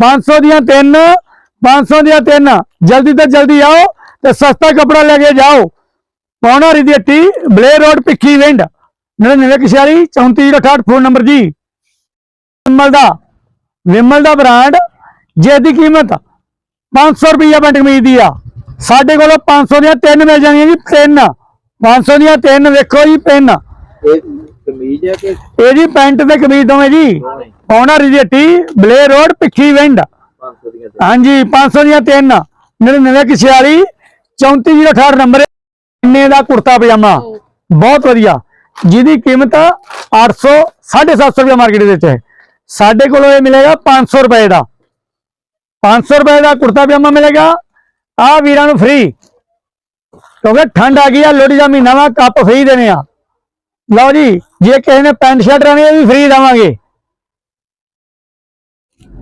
500 ਦੀਆਂ ਤਿੰਨ 500 ਦੀਆਂ ਤਿੰਨ ਜਲਦੀ ਤੋਂ ਜਲਦੀ ਆਓ ਤੇ ਸਸਤਾ ਕਪੜਾ ਲੈ ਕੇ ਜਾਓ ਪੌਣਾ ਦੀ ਹੱਟੀ ਬਲੇ road Bhikhi Wind 9946 3468 phone number ਜੀ ਵਿਮਲ ਦਾ ਵਿਮਲ ਦਾ ਬ੍ਰਾਂਡ ਜਿਹਦੀ ਕੀਮਤ 500 ਰੁਪਈਆ ਪੈਂਟ ਕਮੀਜ਼ ਦੀ ਆ ਸਾਡੇ ਕੋਲ 500 ਦੀਆਂ ਤਿੰਨ ਮਿਲ ਜਾਣਗੀਆਂ ਜੀ ਤਿੰਨ 500 ਦੀਆਂ ਤਿੰਨ ਵੇਖੋ ਜੀ ਤਿੰਨ ਇਹ ਕਮੀਜ਼ ਹੈ ਕਿ ਇਹ ਜੀ ਪੈਂਟ ਤੇ ਕਮੀਜ਼ ਦੋਵੇਂ ਜੀ ਪੌਣਾ ਰਿਜੇਟੀ ਬਲੇ ਰੋਡ ਭਿੱਖੀ ਵਿੰਡ 500 ਦੀਆਂ ਤਿੰਨ। ਹਾਂਜੀ 500 ਦੀਆਂ ਤਿੰਨ 9946 3468 ਨੰਬਰ। ਇੰਨੇ ਦਾ ਕੁੜਤਾ ਪਜਾਮਾ। ਬਹੁਤ ਵਧੀਆ। ਜਿਹਦੀ ਕੀਮਤ 800 750 ਰੁਪਏ ਮਾਰਕੀਟ ਦੇ ਵਿੱਚ ਹੈ। ਸਾਡੇ ਕੋਲ ਇਹ ਮਿਲੇਗਾ 500 ਰੁਪਏ ਦਾ। 500 ਰੁਪਏ ਦਾ ਕੁੜਤਾ ਪਜਾਮਾ ਮਿਲੇਗਾ। ਆ ਵੀਰਾਂ ਨੂੰ ਫ੍ਰੀ ਕਿਉਂਕਿ ਠੰਡ ਆ ਗਈ ਆ, ਲੋਹੜੀ ਦਾ ਮਹੀਨਾ ਵਾ, ਕੱਪ ਫ੍ਰੀ ਦੇਣੇ ਆ। ਲਓ ਜੀ, ਜੇ ਕਿਸੇ ਨੇ ਪੈਂਟ ਸ਼ਰਟ ਲੈਣੀ ਹੈ ਇਹ ਵੀ ਫ੍ਰੀ ਦੇਵਾਂਗੇ।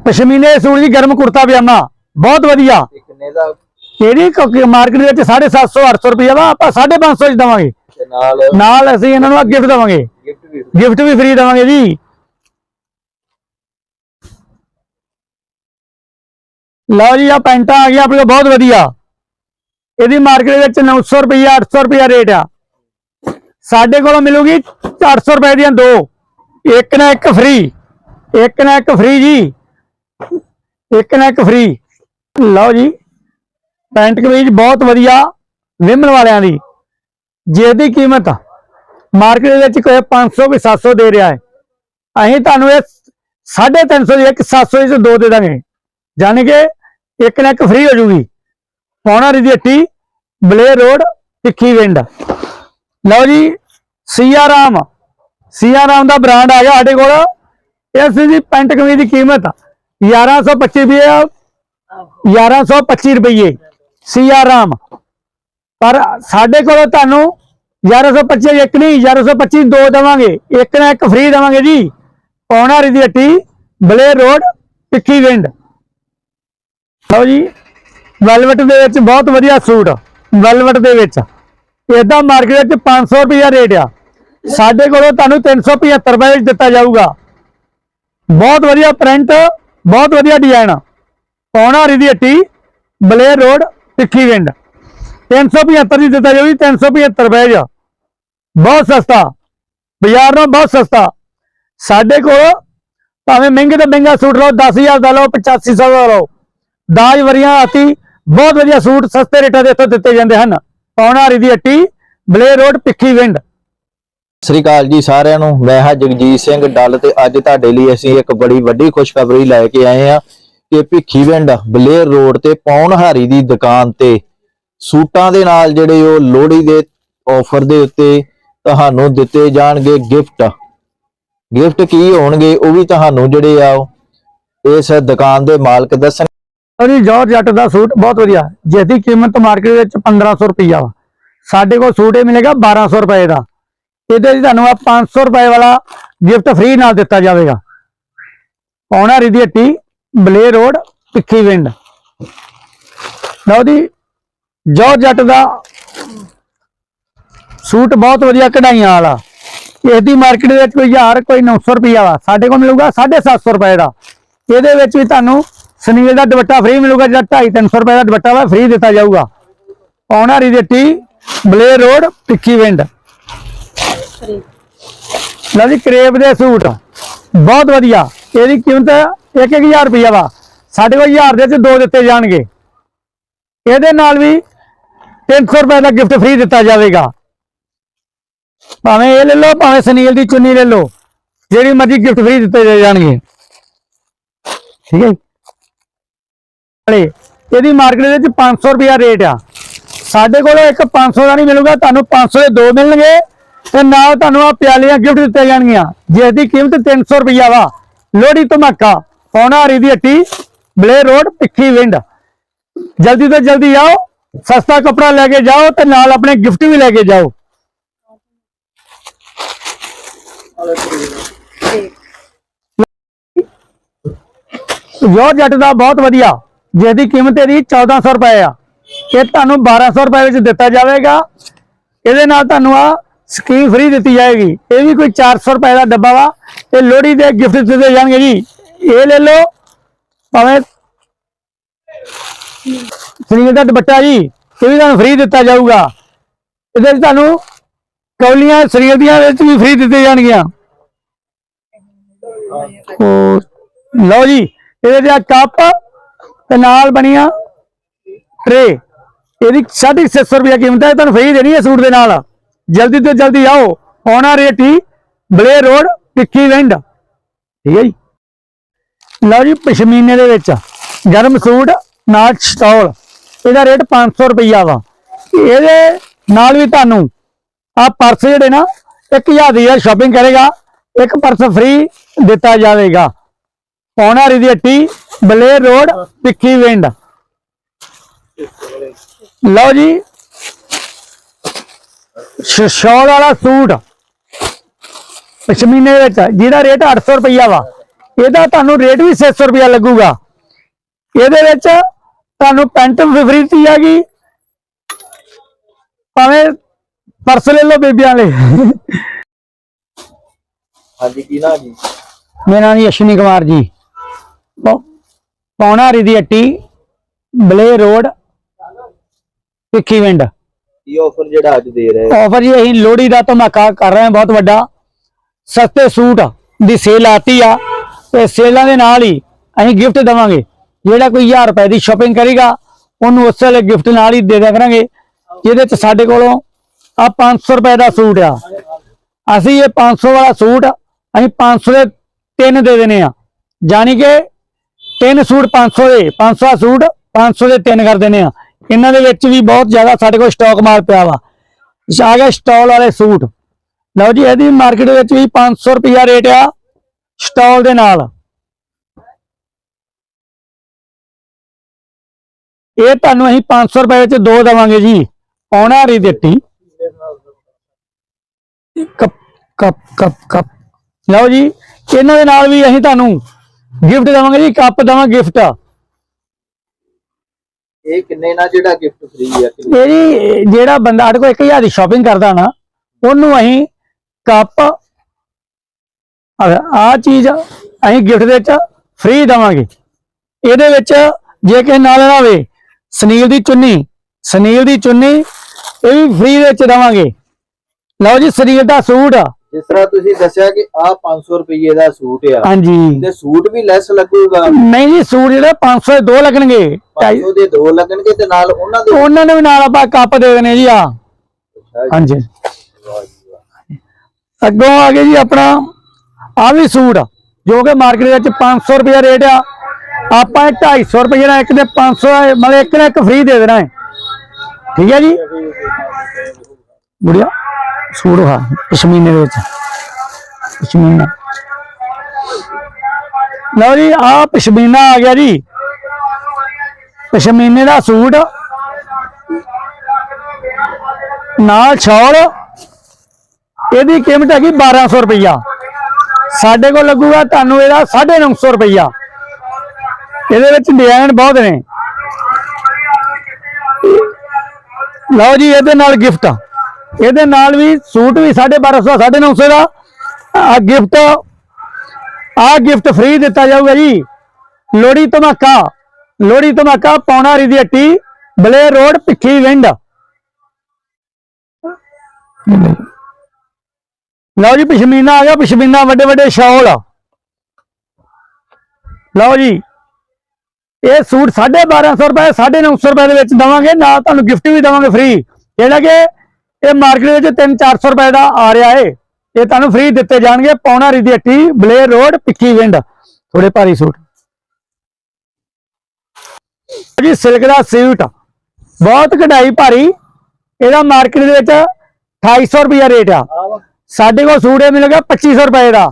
ਪਸ਼ਮੀਨੇ ਦੇ ਸੂਟ ਦੀ ਗਰਮ ਕੁੜਤਾ ਪਜਾਮਾ। ਬਹੁਤ ਵਧੀਆ। ਕਿੰਨੇ ਦਾ? ਕਿਹੜੀ ਮਾਰਕੀਟ ਦੇ ਵਿੱਚ 750 800 ਰੁਪਏ ਵਾ ਆਪਾਂ 550 ਚ ਦਵਾਂਗੇ। ਨਾਲ? ਨਾਲ ਅਸੀਂ ਇਹਨਾਂ ਨੂੰ ਗਿਫਟ ਦਵਾਂਗੇ। ਗਿਫਟ ਵੀ ਫ੍ਰੀ ਦਵਾਂਗੇ ਜੀ। ਲਓ ਜੀ ਆ ਪੈਂਟਾਂ ਆ ਗਈਆਂ ਆਪਣੇ ਕੋਲ ਬਹੁਤ ਵਧੀਆ। ਇਹਦੀ ਮਾਰਕੀਟ ਦੇ ਵਿੱਚ 900 ਰੁਪਏ 800 ਰੁਪਏ ਰੇਟ ਆ। ਸਾਡੇ ਕੋਲੋਂ ਮਿਲੂਗੀ 400 ਰੁਪਏ ਦੀਆਂ ਦੋ। ਇੱਕ ਨਾ ਇੱਕ ਫ੍ਰੀ ਇੱਕ ਨਾ ਇੱਕ ਫ੍ਰੀ ਜੀ। ਇੱਕ ਨਾ ਇੱਕ ਫ੍ਰੀ ਲਓ ਜੀ ਪੈਂਟ ਕਮੀਜ਼ ਬਹੁਤ ਵਧੀਆ ਵਿਮਨ ਵਾਲਿਆਂ ਦੀ। ਜਿਹਦੀ ਕੀਮਤ ਮਾਰਕੀਟ ਦੇ ਵਿੱਚ ਕੋਈ 500 ਕੋਈ 700 ਦੇ ਰਿਹਾ ਹੈ। ਅਸੀਂ ਤੁਹਾਨੂੰ ਇਹ 350 ਦੀ ਇੱਕ 700 ਦੀ ਦੋ ਦੇ ਦਾਂਗੇ। ਜਾਣੀ ਕਿ ਇੱਕ ਨਾ ਇੱਕ ਫ੍ਰੀ ਹੋ ਜੂਗੀ। ਪੌਣਾ ਦੀ ਹੱਟੀ ਬਲੇ ਰੋਡ ਤਿੱਖੀ ਵਿੰਡ। ਲਓ ਜੀ, ਸੀਆ ਰਾਮ। ਸੀਆ ਦਾ ਬ੍ਰਾਂਡ ਆ ਗਿਆ ਸਾਡੇ ਕੋਲ। ਇਸ ਦੀ ਪੈਂਟ ਕਮੀਜ਼ ਦੀ ਕੀਮਤ 1125 ਰੁਪਏ 1125 ਰੁਪਏ ਸੀਆ ਰਾਮ। ਪਰ ਸਾਡੇ ਕੋਲੋਂ ਤੁਹਾਨੂੰ 1125 ਇੱਕ ਨਹੀਂ 1125 ਦੋ ਦੇਵਾਂਗੇ। ਇੱਕ ਨਾ ਇੱਕ ਫ੍ਰੀ ਦੇਵਾਂਗੇ ਜੀ। ਪੌਣਾ ਦੀ ਹੱਟੀ ਬਲੇ ਰੋਡ ਟਿੱਕੀ ਵਿੰਡ। ਲਓ ਜੀ, ਵੈਲਵਟ ਦੇ ਵਿੱਚ ਬਹੁਤ ਵਧੀਆ ਸੂਟ, ਵੈਲਵਟ ਦੇ ਵਿੱਚ। ਇਹਦਾ ਮਾਰਕੀਟ ਵਿੱਚ 500 ਰੁਪਏ ਰੇਟ ਆ। ਸਾਡੇ ਕੋਲੋਂ ਤੁਹਾਨੂੰ 375 ਰੁਪਏ ਵਿੱਚ ਦਿੱਤਾ ਜਾਊਗਾ। ਬਹੁਤ ਵਧੀਆ ਪ੍ਰਿੰਟ ਬਹੁਤ ਵਧੀਆ ਡਿਜ਼ਾਈਨ ਪੌਣਾ ਦੀ ਹੱਟੀ ਬਲੇ ਰੋਡ ਟਿੱਕੀ ਵਿੰਡ। 375 ਦੀ ਦਿੱਤਾ ਜਾਊਗੀ 375 ਰੁਪਏ ਦਾ ਬਹੁਤ ਸਸਤਾ। ਬਾਜ਼ਾਰ ਨਾਲੋਂ ਬਹੁਤ ਸਸਤਾ। ਸਾਡੇ ਕੋਲ ਭਾਵੇਂ ਮਹਿੰਗੇ ਤੋਂ ਮਹਿੰਗਾ ਸੂਟ ਲਓ 10000 ਦਾ ਲਓ 8500 ਦਾ ਲਓ। ਦਾਜ ਵਰੀਆਂ ਆਤੀ, ਬਹੁਤ ਵਧੀਆ ਸੂਟ, ਸਸਤੇ ਰੇਟਾਂ ਦੇ ਇੱਥੋਂ ਦਿੱਤੇ ਜਾਂਦੇ ਹਨ। ਪੌਣਾ ਦੀ ਹੱਟੀ ਬਲੇ ਰੋਡ ਪਿੱਖੀ ਵਿੰਡ। ਸਤਿ ਸ੍ਰੀ ਅਕਾਲ ਜੀ ਸਾਰਿਆਂ ਨੂੰ। ਮੈਂ ਹਾਂ ਜਗਜੀਤ ਸਿੰਘ ਡੱਲ ਤੇ ਅੱਜ ਤੁਹਾਡੇ ਲਈ ਅਸੀਂ ਇੱਕ ਬੜੀ ਵੱਡੀ ਖੁਸ਼ਖਬਰੀ ਲੈ ਕੇ ਆਏ ਹਾਂ ਕਿ ਭਿੱਖੀਵਿੰਡ ਬਲੇਰ ਰੋਡ ਤੇ ਪੌਣਹਾਰੀ ਦੀ ਦੁਕਾਨ ਤੇ ਸੂਟਾਂ ਦੇ ਨਾਲ ਜਿਹੜੇ ਉਹ ਲੋਹੜੀ ਦੇ ਆਫਰ ਦੇ ਉੱਤੇ ਤੁਹਾਨੂੰ ਦਿੱਤੇ ਜਾਣਗੇ ਗਿਫਟ ਗਿਫਟ ਕੀ ਹੋਣਗੇ ਉਹ ਵੀ ਤੁਹਾਨੂੰ ਜਿਹੜੇ ਆ ਇਸ ਦੁਕਾਨ ਦੇ ਮਾਲਕ ਦੱਸਣ ਉਹਦੀ ਜੋਰ ਜੱਟ ਦਾ ਸੂਟ ਬਹੁਤ ਵਧੀਆ। ਜਿਸ ਦੀ ਕੀਮਤ ਮਾਰਕੀਟ ਵਿੱਚ 1500 ਰੁਪਈਆ ਵਾ। ਸਾਡੇ ਕੋਲ ਸੂਟ ਇਹ ਮਿਲੇਗਾ 1200 ਰੁਪਏ ਦਾ। ਇਹਦੇ ਵਿੱਚ ਤੁਹਾਨੂੰ ਆ 500 ਰੁਪਏ ਵਾਲਾ ਗਿਫਟ ਫ੍ਰੀ ਨਾਲ ਦਿੱਤਾ ਜਾਵੇਗਾ। ਪੌਣਾ ਰਿਦੀ ਹੱਟੀ, ਬਲੇ ਰੋਡ ਪਿੱਖੀ ਵਿੰਡ। ਲਓ ਜੀ ਜੋਰ ਜੱਟ ਦਾ ਸੂਟ ਬਹੁਤ ਵਧੀਆ ਕਢਾਈਆਂ ਵਾਲਾ। ਇਸ ਦੀ ਮਾਰਕੀਟ ਵਿੱਚ ਕੋਈ 1000 ਕੋਈ 900 ਰੁਪਈਆ ਵਾਲਾ। ਸਾਡੇ ਕੋਲ ਮਿਲੂਗਾ 750 ਰੁਪਏ ਦਾ। ਇਹਦੇ ਵਿੱਚ ਵੀ ਤੁਹਾਨੂੰ ਸਨੀਲ ਦਾ ਦੁਪੱਟਾ ਫ੍ਰੀ ਮਿਲੂਗਾ, ਜਿਹੜਾ 250 300 ਰੁਪਏ ਦਾ ਦੁਪੱਟਾ ਵਾ ਫ੍ਰੀ ਦਿੱਤਾ ਜਾਊਗਾ। ਪੌਣਾ ਹੱਟੀ, ਬਲੇ ਰੋਡ ਪਿੱਖੀ ਵਿੰਡ। ਲਓ ਜੀ ਕਰੇਬ ਦੇ ਸੂਟ। ਬਹੁਤ ਵਧੀਆ। ਇਹਦੀ ਕੀਮਤ 1-1000 ਰੁਪਈਆ ਵਾ। ਸਾਡੇ ਕੋਲ 1000 ਦੇ ਵਿੱਚ ਦੋ ਦਿੱਤੇ ਜਾਣਗੇ। ਇਹਦੇ ਨਾਲ ਵੀ 300 ਰੁਪਏ ਦਾ ਗਿਫਟ ਫ੍ਰੀ ਦਿੱਤਾ ਜਾਵੇਗਾ। ਭਾਵੇਂ ਇਹ ਲੈ ਲਓ, ਭਾਵੇਂ ਸੁਨੀਲ ਦੀ ਚੁੰਨੀ ਲੈ ਲਓ। ਜਿਹੜੀ ਮਰਜ਼ੀ ਗਿਫਟ ਫ੍ਰੀ ਦਿੱਤੇ ਜਾਣਗੇ। ਠੀਕ ਹੈ ਜੀ? ਇਹਦੀ ਮਾਰਕੀਟ ਦੇ ਵਿੱਚ 500 ਰੁਪਿਆ ਰੇਟ ਆ। ਸਾਡੇ ਕੋਲ ਇੱਕ 500 ਦਾ ਨਹੀਂ ਮਿਲੂਗਾ, ਤੁਹਾਨੂੰ 500 ਦੇ ਦੋ ਮਿਲਣਗੇ। ਤੇ ਨਾਲ ਤੁਹਾਨੂੰ ਆ ਪਿਆਲੀਆਂ ਗਿਫਟ ਦਿੱਤੇ ਜਾਣਗੀਆਂ ਜਿਸ ਦੀ ਕੀਮਤ 300 ਰੁਪਿਆ ਵਾ। ਲੋਹੜੀ ਧਮਾਕਾ ਪੌਣਾ ਹਰੀ ਦੀ ਹੱਟੀ, ਬਲੇ ਰੋਡ ਪਿੱਖੀ ਵਿੰਡ। ਜਲਦੀ ਤੋਂ ਜਲਦੀ ਆਓ, ਸਸਤਾ ਕਪੜਾ ਲੈ ਕੇ ਜਾਓ ਤੇ ਨਾਲ ਆਪਣੇ ਗਿਫਟ ਵੀ ਲੈ ਕੇ ਜਾਓ। ਜੋ ਜੱਟ ਦਾ ਬਹੁਤ ਵਧੀਆ ਜਿਸਦੀ ਕੀਮਤ ਇਹਦੀ 1400 ਰੁਪਏ ਆ। ਇਹ ਤੁਹਾਨੂੰ 1200 ਰੁਪਏ ਵਿੱਚ ਦਿੱਤਾ ਜਾਵੇਗਾ। ਇਹਦੇ ਨਾਲ ਤੁਹਾਨੂੰ ਆ ਸਕੀਮ ਫ੍ਰੀ ਦਿੱਤੀ ਜਾਏਗੀ। ਇਹ ਵੀ ਕੋਈ 400 ਰੁਪਏ ਦਾ ਡੱਬਾ ਵਾ। ਇਹ ਲੋਹੜੀ ਦੇ ਗਿਫਟ ਦਿੱਤੇ ਜਾਣਗੇ ਜੀ। ਇਹ ਲੈ ਲਓ। ਭਾਵੇਂ ਸਰੀਰ ਦਾ ਦੁਪੱਟਾ ਜੀ, ਇਹ ਵੀ ਤੁਹਾਨੂੰ ਫ੍ਰੀ ਦਿੱਤਾ ਜਾਊਗਾ। ਇਹਦੇ ਵਿੱਚ ਤੁਹਾਨੂੰ ਕੌਲੀਆਂ ਸਰੀਰ ਦੀਆਂ ਵਿੱਚ ਵੀ ਫ੍ਰੀ ਦਿੱਤੇ ਜਾਣਗੀਆਂ। ਉਹ ਲਓ ਜੀ, ਇਹਦੇ ਤੇ ਕੱਪ ਤੇ ਨਾਲ ਬਣੀਆਂ ਟਰੇ ਇਹਦੀ 650 ਰੁਪਏ ਕੀਮਤ ਹੈ ਤੁਹਾਨੂੰ ਫ੍ਰੀ ਦੇਣੀ ਹੈ ਸੂਟ ਦੇ ਨਾਲ। ਜਲਦੀ ਤੋਂ ਜਲਦੀ ਆਓ। ਆਉਣਾ ਰੇਟ ਹੀ ਬਲੇ ਰੋਡ ਟਿੱਕੀ ਵਿੰਡ। ਠੀਕ ਹੈ ਜੀ। ਲਓ ਜੀ, ਪਸ਼ਮੀਨੇ ਦੇ ਵਿੱਚ। ਗਰਮ ਸੂਟ, ਨਾਲ ਸਟਾਲ। ਇਹਦਾ ਰੇਟ 500 ਰੁਪਈਆ ਵਾ। ਇਹਦੇ ਨਾਲ ਵੀ ਤੁਹਾਨੂੰ ਆ ਪਰਸ ਜਿਹੜੇ ਨਾ 1000 ਦੀ ਸ਼ਾਪਿੰਗ ਕਰੇਗਾ। ਇੱਕ ਪਰਸ ਫ੍ਰੀ ਦਿੱਤਾ ਜਾਵੇਗਾ। ਪੌਣਾ ਦੀ ਹੱਟੀ ਬਲੇਰ ਰੋਡ ਪਿੱਖੀ ਵਿੰਡ। ਲਓ ਜੀ ਸ਼ਾਲ ਵਾਲਾ ਸੂਟ। ਪਸ਼ਮੀਨੇ ਵਿੱਚ ਜਿਹਦਾ ਰੇਟ 800 ਰੁਪਈਆ ਵਾ। ਇਹਦਾ ਤੁਹਾਨੂੰ ਰੇਟ ਵੀ 600 ਰੁਪਈਆ ਲੱਗੂਗਾ। ਇਹਦੇ ਵਿੱਚ ਤੁਹਾਨੂੰ ਪੈਂਟ ਵੀ ਫ੍ਰੀ ਦਿੱਤੀ ਜਾਗੀ ਭਾਵੇਂ ਪਰਸ ਲੈ ਲਓ ਬੇਬੀਆਂ ਲਈ। ਹਾਂਜੀ ਕੀ ਨਾ ਜੀ? ਮੇਰਾ ਨਾਮ ਜੀ ਕੁਮਾਰ ਜੀ। ਪੌਣਾ ਦੀ ਹੱਟੀ ਬਲੇ ਰੋਡ ਪਿੱਖੀ ਵਿੰਡ ਆਫਰ ਜਿਹੜਾ ਅੱਜ ਦੇ ਰਹੇ ਆਫਰ ਜੀ, ਅਸੀਂ ਲੋਹੜੀ ਦਾ ਧਮਾਕਾ ਕਰ ਰਹੇ ਹਾਂ, ਬਹੁਤ ਵੱਡਾ। ਸਸਤੇ ਸੂਟ ਦੀ ਸੇਲ ਆਤੀ ਆ ਤੇ ਸੇਲਾਂ ਦੇ ਨਾਲ ਹੀ ਅਸੀਂ ਗਿਫਟ ਦਵਾਂਗੇ। ਜਿਹੜਾ ਕੋਈ 1000 ਰੁਪਏ ਦੀ ਸ਼ਾਪਿੰਗ ਕਰੇਗਾ, ਉਹਨੂੰ ਉਸ ਵੇਲੇ ਗਿਫਟ ਨਾਲ ਹੀ ਦੇ ਦਿਆ ਕਰਾਂਗੇ। ਜਿਹਦੇ ਚ ਸਾਡੇ ਕੋਲੋਂ ਆ 500 ਰੁਪਏ ਦਾ ਸੂਟ ਆ। ਅਸੀਂ ਇਹ 500 ਵਾਲਾ ਸੂਟ ਅਸੀਂ 500 ਦੇ ਤਿੰਨ ਦੇ ਦੇਣੇ ਆ। ਜਾਣੀ ਕਿ ਤਿੰਨ ਸੂਟ 500 ਦੇ 500 ਦਾ ਸੂਟ 500 ਦੇ ਤਿੰਨ ਕਰ ਦੇਣੇ ਆ। ਇਹਨਾਂ ਦੇ ਵਿੱਚ ਵੀ ਬਹੁਤ ਜ਼ਿਆਦਾ ਸਾਡੇ ਕੋਲ ਸਟਾਕ ਮਾਲ ਪਿਆ ਵਾ। ਆ ਗਿਆ ਸਟਾਲ ਵਾਲੇ ਸੂਟ। ਲਓ ਜੀ, ਇਹਦੀ ਮਾਰਕੀਟ ਵਿੱਚ ਵੀ 500 ਰੁਪਿਆ ਰੇਟ ਆ ਸਟਾਲ ਦੇ ਨਾਲ। ਇਹ ਤੁਹਾਨੂੰ ਅਸੀਂ 500 ਰੁਪਏ ਵਿੱਚ ਦੋ ਦਵਾਂਗੇ ਜੀ। ਪੌਣਾ ਰੀ ਦਿੱਤੀ ਕੱਪ ਕੱਪ ਕੱਪ ਕੱਪ। ਲਓ ਜੀ, ਇਹਨਾਂ ਦੇ ਨਾਲ ਵੀ ਅਸੀਂ ਤੁਹਾਨੂੰ ਗਿਫਟ ਦੇਵਾਂਗੇ ਜੀ ਕੱਪ ਦੇਵਾਂ ਗਿਫਟ ਇਹ ਕਿੰਨੇ ਨਾਲ ਜਿਹੜਾ ਗਿਫਟ ਫ੍ਰੀ ਆ ਕਿੰਨੇ- ਇਹ ਜੀ ਜਿਹੜਾ ਬੰਦਾ ਸਾਡੇ ਕੋਲ 1000 ਦੀ ਸ਼ਾਪਿੰਗ ਕਰਦਾ ਨਾ ਉਹਨੂੰ ਅਸੀਂ ਕੱਪ ਆ ਚੀਜ਼ ਅਸੀਂ ਗਿਫਟ ਦੇ ਵਿੱਚ ਫ੍ਰੀ ਦਵਾਂਗੇ। ਇਹਦੇ ਵਿੱਚ ਜੇ ਕਿਸੇ ਨਾਲ ਨਾ ਹੋਵੇ ਸਨੀਲ ਦੀ ਚੁੰਨੀ ਸਨੀਲ ਦੀ ਚੁੰਨੀ ਇਹ ਵੀ ਫ੍ਰੀ ਦੇ ਵਿੱਚ ਦਵਾਂਗੇ। ਲਓ ਜੀ ਸਨੀਲ ਦਾ ਸੂਟ ਜਿਸ ਤਰ੍ਹਾਂ ਤੁਸੀਂ ਦੱਸਿਆ ਕਿ ਆ 500 ਰੁਪਏ ਦਾ ਸੂਟ ਆ। ਹਾਂਜੀ। ਤੇ ਸੂਟ ਵੀ ਲੈਸ ਲੱਗੂਗਾ? ਨਹੀਂ ਜੀ ਸੂਟ ਜਿਹੜੇ 500 ਦੇ ਦੋ ਲੱਗਣਗੇ। ਢਾਈ- 500 ਦੇ ਦੋ ਲੱਗਣਗੇ ਤੇ ਨਾਲ ਉਹਨਾਂ ਦੇ ਉਹਨਾਂ ਨੂੰ ਵੀ ਨਾਲ ਆਪਾਂ ਕੱਪ ਦੇ ਦੇਣੇ ਜੀ ਆ। ਹਾਂਜੀ। ਅੱਗੋਂ ਆ ਗਿਆ ਜੀ ਆਪਣਾ ਆ ਵੀ ਸੂਟ ਜੋ ਕਿ ਮਾਰਕੀਟ ਵਿੱਚ 500 ਰੁਪਏ ਰੇਟ ਆ। ਆਪਾਂ ਇਹ 250 ਰੁਪਏ ਦਾ ਇੱਕ ਦੇ 500 ਦਾ ਮਤਲਬ ਇੱਕ ਨਾ ਇੱਕ ਫ੍ਰੀ ਦੇ ਦੇਣਾ ਹੈ। ਠੀਕ ਹੈ ਜੀ? ਬੁੜੀਆ ਸੂਟ ਵਾ ਪਸ਼ਮੀਨੇ ਦੇ ਵਿੱਚ। ਪਸ਼ਮੀਨਾ ਲਓ ਜੀ, ਆ ਪਸ਼ਮੀਨਾ ਆ ਗਿਆ ਜੀ। ਪਸ਼ਮੀਨੇ ਦਾ ਸੂਟ। ਨਾਲ ਛੋੜ ਇਹਦੀ ਕੀਮਤ ਹੈਗੀ 1200 ਰੁਪਈਆ। ਸਾਡੇ ਕੋਲ ਲੱਗੂਗਾ ਤੁਹਾਨੂੰ ਇਹਦਾ 950 ਰੁਪਈਆ। ਇਹਦੇ ਵਿੱਚ ਡਿਜ਼ਾਈਨ ਬਹੁਤ ਨੇ। ਲਓ ਜੀ, ਇਹਦੇ ਨਾਲ ਗਿਫਟ ਇਹਦੇ ਨਾਲ ਵੀ ਸੂਟ ਵੀ 1250 950 ਦਾ ਆ ਗਿਫਟ ਆ ਗਿਫਟ ਫ੍ਰੀ ਦਿੱਤਾ ਜਾਊਗਾ ਜੀ। ਲੋੜੀ ਧਮਾਕਾ ਲੋੜੀ ਧਮਾਕਾ ਪੌਣਾ ਰੀ ਦੀ ਹੱਟੀ ਬਲੇਰ ਰੋਡ ਭਿੱਖੀ ਵਿੰਡ। ਲਓ ਜੀ, ਪਸ਼ਮੀਨਾ ਆ ਗਿਆ, ਪਸ਼ਮੀਨਾ ਵੱਡੇ ਵੱਡੇ ਸ਼ਾਲ। ਲਓ ਜੀ, ਇਹ ਸੂਟ 1250 ਰੁਪਏ 950 ਰੁਪਏ ਦੇ ਵਿੱਚ ਦਵਾਂਗੇ, ਨਾਲ ਤੁਹਾਨੂੰ ਗਿਫਟ ਵੀ ਦਵਾਂਗੇ ਫ੍ਰੀ ਜਿਹੜਾ ਕਿ ਇਹ ਮਾਰਕੀਟ ਵਿੱਚ 3-400 ਰੁਪਏ ਦਾ ਆ ਰਿਹਾ ਏ। ਇਹ ਤੁਹਾਨੂੰ ਫ੍ਰੀ ਦਿੱਤੇ ਜਾਣਗੇ। ਪੌਣਾ ਰੀ ਦੀ ਹੱਟੀ ਬਲੇਰ ਰੋਡ ਪਿੱਕੀ ਵਿੰਡ। ਥੋੜੇ ਭਾਰੀ ਸੂਟ। ਜੀ ਸਿਲਕ ਦਾ ਸੂਟ। ਬਹੁਤ ਕਢਾਈ ਭਾਰੀ। ਇਹਦਾ ਮਾਰਕੀਟ ਦੇ ਵਿੱਚ 2800 ਰੁਪਏ ਰੇਟ ਆ। ਸਾਡੇ ਕੋਲ ਸੂਟ ਇਹ ਮਿਲੇਗਾ 2500 ਰੁਪਏ ਦਾ।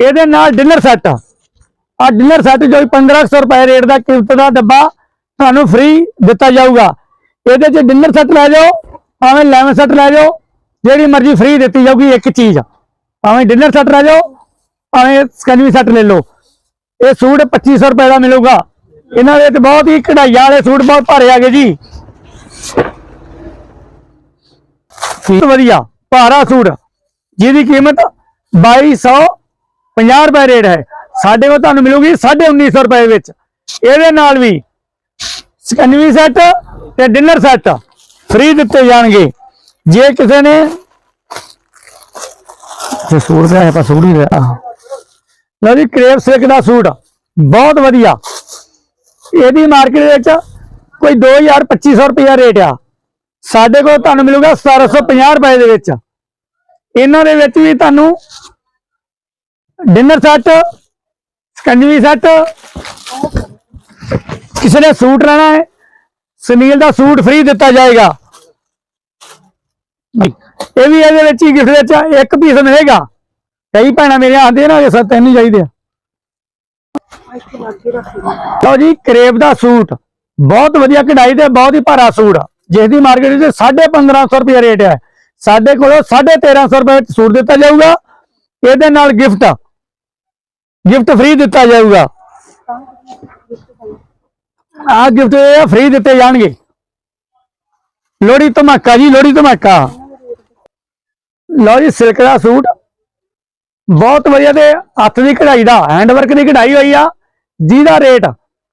ਇਹਦੇ ਨਾਲ ਡਿਨਰ ਸੈੱਟ। ਆ ਡਿਨਰ ਸੈੱਟ ਜੋ 1500 ਰੁਪਏ ਰੇਟ ਦਾ ਕੀਮਤ ਦਾ ਡੱਬਾ ਤੁਹਾਨੂੰ ਫ੍ਰੀ ਦਿੱਤਾ ਜਾਊਗਾ। ਇਹਦੇ 'ਚ ਡਿਨਰ ਸੈੱਟ ਲੈ ਜਾਓ ਭਾਵੇਂ ਲੈਮਨ ਸੈੱਟ ਲੈ ਜਾਓ, ਜਿਹੜੀ ਮਰਜ਼ੀ ਫ੍ਰੀ ਦਿੱਤੀ ਜਾਊਗੀ ਇੱਕ ਚੀਜ਼। ਭਾਵੇਂ ਡਿਨਰ ਸੈੱਟ ਲੈ ਜਾਓ, ਭਾਵੇਂ ਸਕੰਜਵੀ ਸੈੱਟ ਲੈ ਲਓ। ਇਹ ਸੂਟ 2500 ਰੁਪਏ ਦਾ ਮਿਲੂਗਾ। ਇਹਨਾਂ ਦੇ ਤੇ ਬਹੁਤ ਹੀ ਕਢਾਈਆਂ ਵਾਲੇ ਸੂਟ ਬਹੁਤ ਭਾਰੇ ਆ ਗਏ ਜੀ। ਸੂਟ ਵਧੀਆ, ਭਾਰਾ ਸੂਟ। ਜਿਹਦੀ ਕੀਮਤ 2250 ਰੁਪਏ ਰੇਟ ਹੈ। ਸਾਡੇ ਕੋਲ ਤੁਹਾਨੂੰ ਮਿਲੂਗੀ 1950 ਰੁਪਏ ਵਿੱਚ। ਇਹਦੇ ਨਾਲ ਵੀ ਸਕਨਵੀ ਸੈੱਟ ਤੇ ਡਿਨਰ ਸੈੱਟ ਫ੍ਰੀ ਦਿੱਤੇ ਜਾਣਗੇ। ਜੇ ਕਿਸੇ ਨੇ ਜੇ ਸੂਟ ਦਾ ਹੈ ਸੂਟ ਹੀ ਦਾ ਲਓ ਜੀ, ਕਰੇਪ ਸਿਲਕ ਦਾ ਸੂਟ, ਬਹੁਤ ਵਧੀਆ। ਇਹਦੀ ਮਾਰਕੀਟ ਵਿੱਚ ਕੋਈ 2000 2500 ਰੁਪਇਆ ਰੇਟ ਆ। ਸਾਡੇ ਕੋਲ ਤੁਹਾਨੂੰ ਮਿਲੂਗਾ 1750 ਰੁਪਏ ਦੇ ਵਿੱਚ। ਇਹਨਾਂ ਦੇ ਵਿੱਚ ਵੀ ਤੁਹਾਨੂੰ ਡਿਨਰ ਸੈੱਟ, ਸਕੰਜਵੀ ਸੈੱਟ, ਕਿਸੇ ਨੇ ਸੂਟ ਲੈਣਾ ਹੈ, ਸੁਨੀਲ ਦਾ ਸੂਟ ਫ੍ਰੀ ਦਿੱਤਾ ਜਾਏਗਾ। ਇਹ ਵੀ ਇਹਦੇ ਵਿੱਚ ਹੀ ਗਿਫਟ ਵਿੱਚ ਇੱਕ ਪੀਸ ਮਿਲੇਗਾ ਕਈ ਭੈਣਾਂ ਮੇਰੀਆਂ ਆਂਦੇ ਨਾ ਕਿ ਤੈਨੂੰ ਚਾਹੀਦੇ ਆ। ਲਓ ਜੀ, ਕਰੇਬ ਦਾ ਸੂਟ। ਬਹੁਤ ਵਧੀਆ ਕਢਾਈ ਤੇ ਬਹੁਤ ਹੀ ਭਾਰਾ ਸੂਟ ਜਿਸ ਦੀ ਮਾਰਕੀਟ ਵਿੱਚ 1550 ਰੁਪਏ ਰੇਟ ਹੈ ਸਾਡੇ ਕੋਲ 1350 ਰੁਪਏ ਵਿੱਚ ਸੂਟ ਦਿੱਤਾ ਜਾਊਗਾ। ਇਹਦੇ ਨਾਲ ਗਿਫਟ ਗਿਫਟ ਫ੍ਰੀ ਦਿੱਤਾ ਜਾਊਗਾ। ਆ ਗਿਫਟ ਫ੍ਰੀ ਦਿੱਤੇ ਜਾਣਗੇ। ਲੋਹੜੀ ਧਮਾਕਾ ਜੀ, ਲੋਹੜੀ ਧਮਾਕਾ। ਲਓ ਜੀ ਸਿਲਕ ਦਾ ਸੂਟ। ਬਹੁਤ ਵਧੀਆ ਤੇ ਹੱਥ ਦੀ ਕਢਾਈ ਦਾ ਹੈਂਡ ਵਰਕ ਦੀ ਕਢਾਈ ਹੋਈ ਆ। ਜਿਹਦਾ ਰੇਟ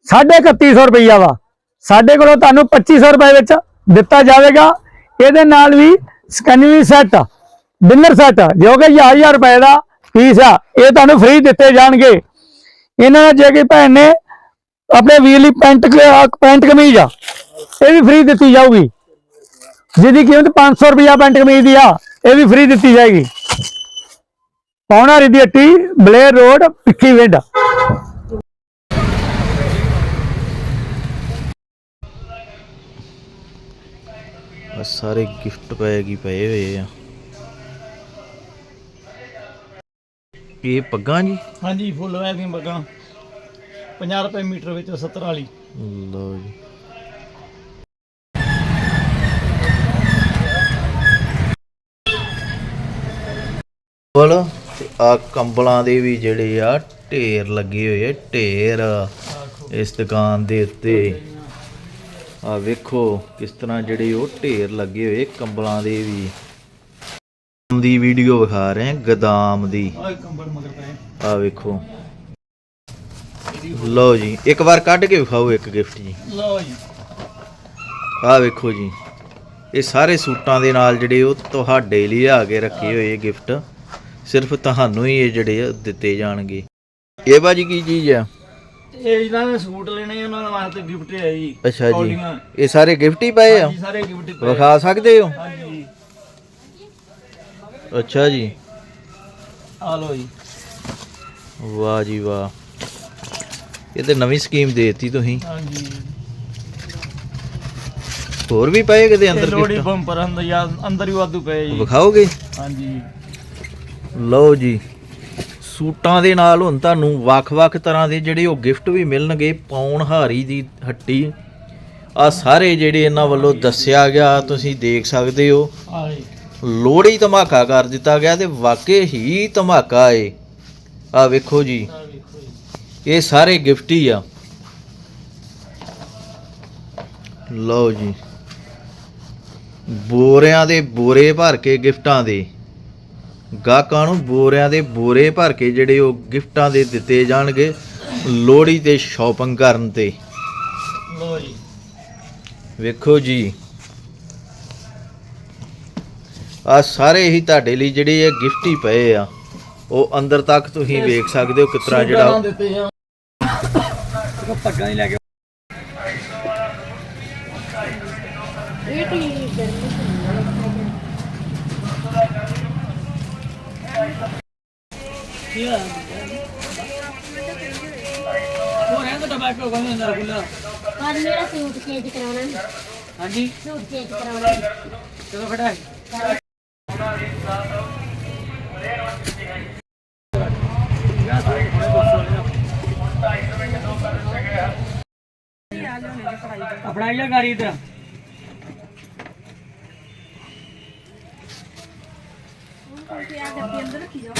3150 ਰੁਪਈਆ ਵਾ। ਸਾਡੇ ਕੋਲੋਂ ਤੁਹਾਨੂੰ 2500 ਰੁਪਏ ਵਿੱਚ ਦਿੱਤਾ ਜਾਵੇਗਾ। ਇਹਦੇ ਨਾਲ ਵੀ ਸਕਨਵੀ ਸੈੱਟ ਡਿਨਰ ਸੈੱਟ ਜੋ ਕਿ 1000 ਰੁਪਏ ਦਾ ਪੀਸ ਆ, ਇਹ ਤੁਹਾਨੂੰ ਫ੍ਰੀ ਦਿੱਤੇ ਜਾਣਗੇ। ਇਹਨਾਂ ਦਾ ਜੇ ਕਿ ਭੈਣ ਨੇ ਆਪਣੇ ਵੀਰ ਲਈ ਪੈਂਟ ਪੈਂਟ ਕਮੀਜ਼ ਆ, ਇਹ ਵੀ ਫ੍ਰੀ ਦਿੱਤੀ ਜਾਊਗੀ। ਜਿਹਦੀ ਕੀਮਤ 500 ਰੁਪਇਆ ਪੈਂਟ ਕਮੀਜ਼ ਦੀ ਆ। ਇਹ ਵੀ ਫ੍ਰੀ ਦਿੱਤੀ ਜਾਏਗੀ। ਪੌਣਾ ਰਿਦੀ ਹੱਟੀ ਬਲੇਰ ਰੋਡ ਪਿੱਕੀ ਵਿੰਡ। ਸਾਰੇ ਗਿਫਟ ਹੀ ਪਏ ਹੋਏ ਆ। ਇਹ ਪੱਗਾਂ ਜੀ? ਹਾਂਜੀ ਫੁੱਲ ਦੀਆਂ ਬੱਗਾਂ 50 ਰੁਪਏ ਮੀਟਰ ਵਿੱਚ 70 ਵਾਲੀ। ਲਓ ਜੀ। ਬੋਲ ਤੇ ਆ ਕੰਬਲਾਂ ਦੇ ਵੀ ਜਿਹੜੇ ਆ ਢੇਰ ਲੱਗੇ ਹੋਏ ਆ ਢੇਰ ਇਸ ਦੁਕਾਨ ਦੇ ਉੱਤੇ। ਆ ਵੇਖੋ ਕਿਸ ਤਰ੍ਹਾਂ ਜਿਹੜੇ ਉਹ ਢੇਰ ਲੱਗੇ ਹੋਏ ਕੰਬਲਾਂ ਦੇ ਵੀ। ਦੀ ਵੀਡੀਓ ਵਿਖਾ ਰਹੇ ਆ ਗਦਾਮ ਦੀ। ਕੰਬਲ ਆ ਵੇਖੋ। ਲਓ ਜੀ ਇੱਕ ਵਾਰ ਕੱਢ ਕੇ ਵਿਖਾਓ ਇੱਕ ਗਿਫਟ ਜੀ। ਲਓ ਜੀ। ਆਹ ਵੇਖੋ ਜੀ ਇਹ ਸਾਰੇ ਸੂਟਾਂ ਦੇ ਨਾਲ ਜਿਹੜੇ ਉਹ ਤੁਹਾਡੇ ਲਈ ਆ ਕੇ ਰੱਖੇ ਹੋਏ ਗਿਫਟ। ਸਿਰਫ ਤੁਹਾਨੂੰ ਹੀ ਇਹ ਜਿਹੜੇ ਆ ਦਿੱਤੇ ਜਾਣਗੇ। ਇਹ ਬਾਜੀ ਕੀ ਚੀਜ਼ ਆ? ਇਹ ਜਿਹਨਾਂ ਨੇ ਸੂਟ ਲੈਣੇ ਉਹਨਾਂ ਦੇ ਵਾਸਤੇ ਗਿਫਟ ਹੈ ਜੀ। ਅੱਛਾ ਜੀ। ਕੌਡੀਆਂ। ਇਹ ਸਾਰੇ ਗਿਫਟ ਹੀ ਪਏ ਆ? ਹਾਂਜੀ ਸਾਰੇ ਗਿਫਟ ਪਏ ਵਿਖਾ ਸਕਦੇ ਹੋ? ਹਾਂਜੀ। ਅੱਛਾ ਜੀ। ਆ ਲਓ ਜੀ। ਵਾਹ ਜੀ ਵਾਹ। ਇਹ ਤੇ ਨਵੀਂ ਸਕੀਮ ਦੇਤੀ ਤੁਸੀਂ। ਹਾਂਜੀ। ਹੋਰ ਵੀ ਪਏ ਕਿਤੇ ਇਹ ਅੰਦਰ ਲੋੜੀ ਗਿਫਟ ਬੰਪਰ ਅੰਦਰ ਯਾ ਅੰਦਰ ਹੀ ਵਾਧੂ ਪਏ ਜੀ। ਵਿਖਾਓਗੇ? ਹਾਂਜੀ। ਲਓ ਜੀ, ਸੂਟਾਂ ਦੇ ਨਾਲ ਹੁਣ ਤੁਹਾਨੂੰ ਵੱਖ-ਵੱਖ ਤਰ੍ਹਾਂ ਦੇ ਜਿਹੜੇ ਉਹ ਗਿਫਟ ਵੀ ਮਿਲਣਗੇ, ਪੌਣ ਹਾਰੀ ਦੀ ਹੱਟੀ। ਆ ਸਾਰੇ ਜਿਹੜੇ ਇਹਨਾਂ ਵੱਲੋਂ ਦੱਸਿਆ ਗਿਆ, ਤੁਸੀਂ ਦੇਖ ਸਕਦੇ ਹੋ। ਆ ਲੋਹੜੀ ਧਮਾਕਾ ਕਰ ਦਿੱਤਾ ਗਿਆ ਤੇ ਵਾਕਈ ਹੀ ਧਮਾਕਾ ਏ। ਆ ਆ ਵੇਖੋ ਜੀ, ਇਹ ਸਾਰੇ ਗਿਫਟ ਹੀ ਆ। ਲਓ ਜੀ, ਬੋਰਿਆਂ ਦੇ ਬੋਰੇ ਭਰ ਕੇ ਗਿਫਟਾਂ ਦੇ। ਗਾਹਕਾਂ ਨੂੰ ਬੋਰਿਆਂ ਦੇ ਬੋਰੇ ਭਰ ਕੇ ਜਿਹੜੇ ਉਹ ਗਿਫਟਾਂ ਦੇ ਦਿੱਤੇ ਜਾਣਗੇ ਲੋਹੜੀ ਤੇ ਸ਼ਾਪਿੰਗ ਕਰਨ ਤੇ। ਜੀ। ਵੇਖੋ ਜੀ। ਆ ਸਾਰੇ ਹੀ ਤੁਹਾਡੇ ਲਈ ਜਿਹੜੇ ਇਹ ਗਿਫਟ ਹੀ ਪਏ ਆ ਉਹ ਅੰਦਰ ਤੱਕ ਤੁਸੀਂ ਵੇਖ ਸਕਦੇ ਹੋ ਕਿਤਰਾ ਜਿਹੜਾ ਪੱਗਾਂ ਹੀ ਲੈ ਕੀ ਖੁੱਲਾ ਅੱਜ ਮੇਰਾ ਸੂਟ ਚੇਂਜ ਕਰਾਉਣਾ ਹੈ। ਹਾਂਜੀ। ਸੂਟ ਚੇਂਜ ਕਰਾਉਣਾ। ਹੈ। ਚਲੋ ਖੜਾ ਹੈ ਆਪਣਾ ਇਹ ਗਾੜੀ ਇਧਰ ਆ ਗੱਡੀ ਅੰਦਰ ਰੱਖੀ ਜਾਓ